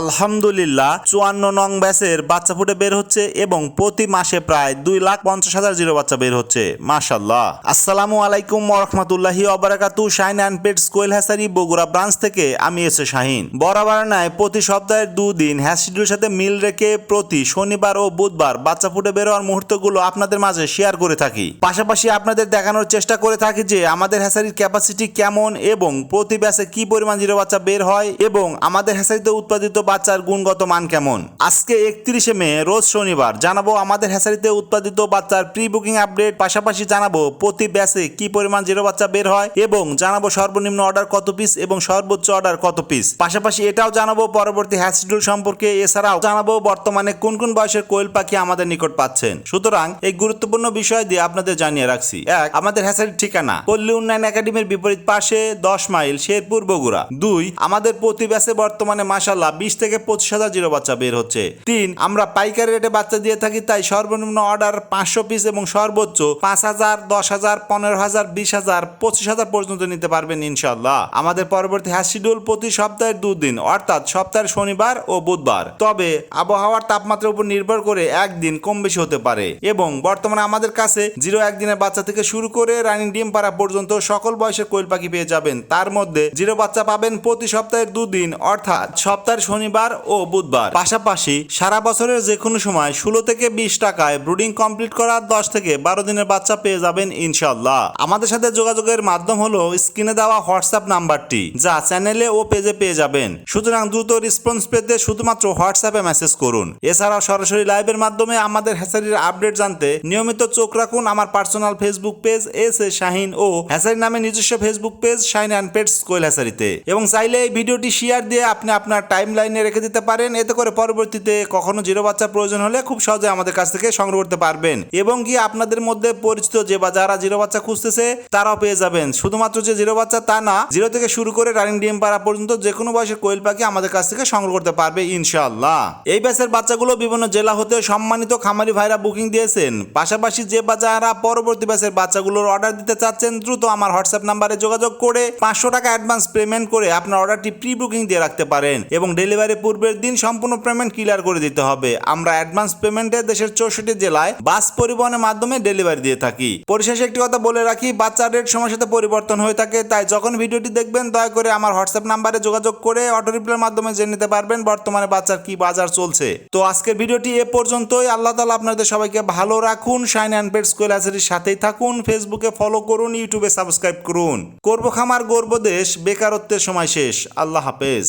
আলহামদুলিল্লাহ, চুয়ান্ন নং ব্যাসের বাচ্চা ফুটে বের হচ্ছে এবং প্রতি মাসে প্রায় দুই লাখ পঞ্চাশ হাজার জিরো বাচ্চা বের হচ্ছে। মাশাল্লাহ আসসালামু আলাইকুম রহমতুল্লাহি অবরাকাতু Shahin and pets quail hatchery Bogura branch থেকে আমি এসে শাহিন। বরাবর নয়, প্রতি সপ্তাহের দুদিন হ্যাসিডুর সাথে মিল রেখে প্রতি শনিবার ও বুধবার বাচ্চা ফুটে বের হওয়ার মুহূর্তগুলো আপনাদের মাঝে শেয়ার করে থাকি। পাশাপাশি আপনাদের দেখানোর চেষ্টা করে থাকি যে আমাদের হ্যাসারির ক্যাপাসিটি কেমন এবং প্রতি ব্যাসে কি পরিমাণ জিরো বাচ্চা বের হয় এবং আমাদের হ্যাসারিতে উৎপাদিত বাচ্চার গুণগত মান কেমন? আজকে একত্রিশে মে, রোজ শনিবার। জানাব আমাদের হ্যাসারিতে উৎপাদিত বাচ্চার প্রি বুকিং আপডেট। পাশাপাশি জানাব প্রতি ব্যাসে কি পরিমাণ জিরো বাচ্চা বের হয় এবং জানাব সর্বনিম্ন অর্ডার কত পিস এবং সর্বোচ্চ অর্ডার কত পিস। পাশাপাশি এটাও জানাব পরবর্তী হ্যাসিডুল সম্পর্কে। এছাড়াও জানাব বর্তমানে কোন কোন বয়সের কোয়েল পাখি আমাদের নিকট পাচ্ছেন। সুতরাং এই গুরুত্বপূর্ণ বিষয় দিয়ে আপনাদের জানিয়ে রাখছি। এক, আমাদের হ্যাসারির ঠিকানা। পল্লী উন্নয়ন একাডেমির বিপরীত পাশে দশ মাইল শেরপুর বগুড়া। দুই, আমাদের প্রতি ব্যাসে বর্তমানে মাসাল্লাহ বিশ থেকে পঁচিশ হাজার জিরো বাচ্চা বের হচ্ছে। তিন, আমরা পাইকারি রেটে বাচ্চা দিয়ে থাকি, তাই সর্বনিম্ন অর্ডার পাঁচশো পিস এবং সর্বোচ্চ পাঁচ হাজার, দশ হাজার, পনেরো হাজার, বিশ হাজার, পঁচিশ হাজার পর্যন্ত নিতে পারবেন ইনশাল্লাহ আমাদের পরবর্তী হ্যাশ শিডিউল প্রতি সপ্তাহের দুদিন অর্থাৎ সপ্তাহের শনিবার ও বুধবার। তবে আবহাওয়ার তাপমাত্রার উপর নির্ভর করে একদিন কম বেশি হতে পারে এবং বর্তমানে আমাদের কাছে জিরো একদিনের বাচ্চা থেকে শুরু করে রানিং ডিম পাড়া পর্যন্ত সকল বয়সের কোয়েল পাখি পেয়ে যাবেন। তার মধ্যে জিরো বাচ্চা পাবেন প্রতি সপ্তাহের দুদিন, অর্থাৎ সপ্তাহের শনিবার ও বুধবার। পাশাপাশি সারা বছরের যে কোনো সময় ষোলো থেকে বিশ টাকায় ব্রুডিং কমপ্লিট করা দশ থেকে বারো দিনের বাচ্চা পেয়ে যাবেন ইনশাল্লাহ আমাদের সাথে যোগাযোগের মাধ্যম হলো স্ক্রিনে দেওয়া হোয়াটসঅ্যাপ নাম্বারটি, যা চ্যানেলে ও পেজে পেয়ে যাবেন। সুতরাং দ্রুত রেসপন্স পেতে শুধুমাত্র হোয়াটসঅ্যাপে মেসেজ করুন। এছাড়াও সরাসরি লাইভের মাধ্যমে আমাদের হ্যাসারির আপডেট জানতে নিয়মিত চোখ রাখুন আমার personal Facebook page S A Shahin O hatchery নামে নিজস্ব Facebook page Shahin and pets quail হ্যাসারিতে এবং চাইলে এই ভিডিওটি শেয়ার দিয়ে আপনি আপনার টাইম লাইনে রেখে দিতে পারেন। এতে করে পরবর্তীতে কখনো জিরো বাচ্চার প্রয়োজন হলে খুব সহজে আমাদের কাছ থেকে সংগ্রহ করতে পারবেন। এবং কি আপনাদের মধ্যে পরিচিত যে বা যারা জিরো বাচ্চা খুঁজতেছে, তারাও পেয়ে যাবেন। শুধুমাত্র যে জিরো বাচ্চা তা না, জিরো থেকে শুরু করে রানিং ডিম পাড়া পর্যন্ত যে কোনো বয়সের কোয়েল পাখি আমাদের কাছ থেকে সংগ্রহ করতে পারবে ইনশাল্লাহ এই ব্যাচের বাচ্চাগুলো বিভিন্ন জেলা হতে সম্মানিত খামারি ভাইরা বুকিং দিয়েছেন। পাশাপাশি যে বা যারা পরবর্তী ব্যাচের বাচ্চাগুলোর অর্ডার দিতে চাচ্ছেন, দ্রুত আমার হোয়াটসঅ্যাপ নাম্বারে যোগাযোগ করে পাঁচশো টাকা অ্যাডভান্স পেমেন্ট করে আপনার অর্ডারটি প্রি বুকিং দিয়ে রাখতে পারেন। এবং ডেলিভারি পূর্বের দিন সম্পূর্ণ পেমেন্ট ক্লিয়ার করে দিতে হবে। আমরা অ্যাডভান্স পেমেন্টে দেশের চৌষট্টি জেলায় বাস পরিবহনের মাধ্যমে ডেলিভারি দিয়ে থাকি। পরিশেষে একটি কথা বলে রাখি, বাচ্চার রেট সময়ের সাথে পরিবর্তন হয়ে থাকে, তাই যখন ভিডিওটি দেখবেন, দয়া করে আমার হোয়াটসঅ্যাপ নাম্বারে যোগাযোগ করে অটো রিপ্লাইয়ের মাধ্যমে জেনে নিতে পারবেন বর্তমানে বাচ্চার কি বাজার চলছে। তো আজকের ভিডিওটি এ পর্যন্তই। আল্লাহ তালা আপনাদের সবাইকে ভালো রাখুন, শাইন অ্যান্ড পেট স্কুল সাথেই থাকুন, ফেসবুকে ফলো করুন, ইউটিউবে সাবস্ক্রাইব করুন। করব খামার, গর্ব দেশ, বেকারত্বের সময় শেষ। আল্লাহ হাফেজ।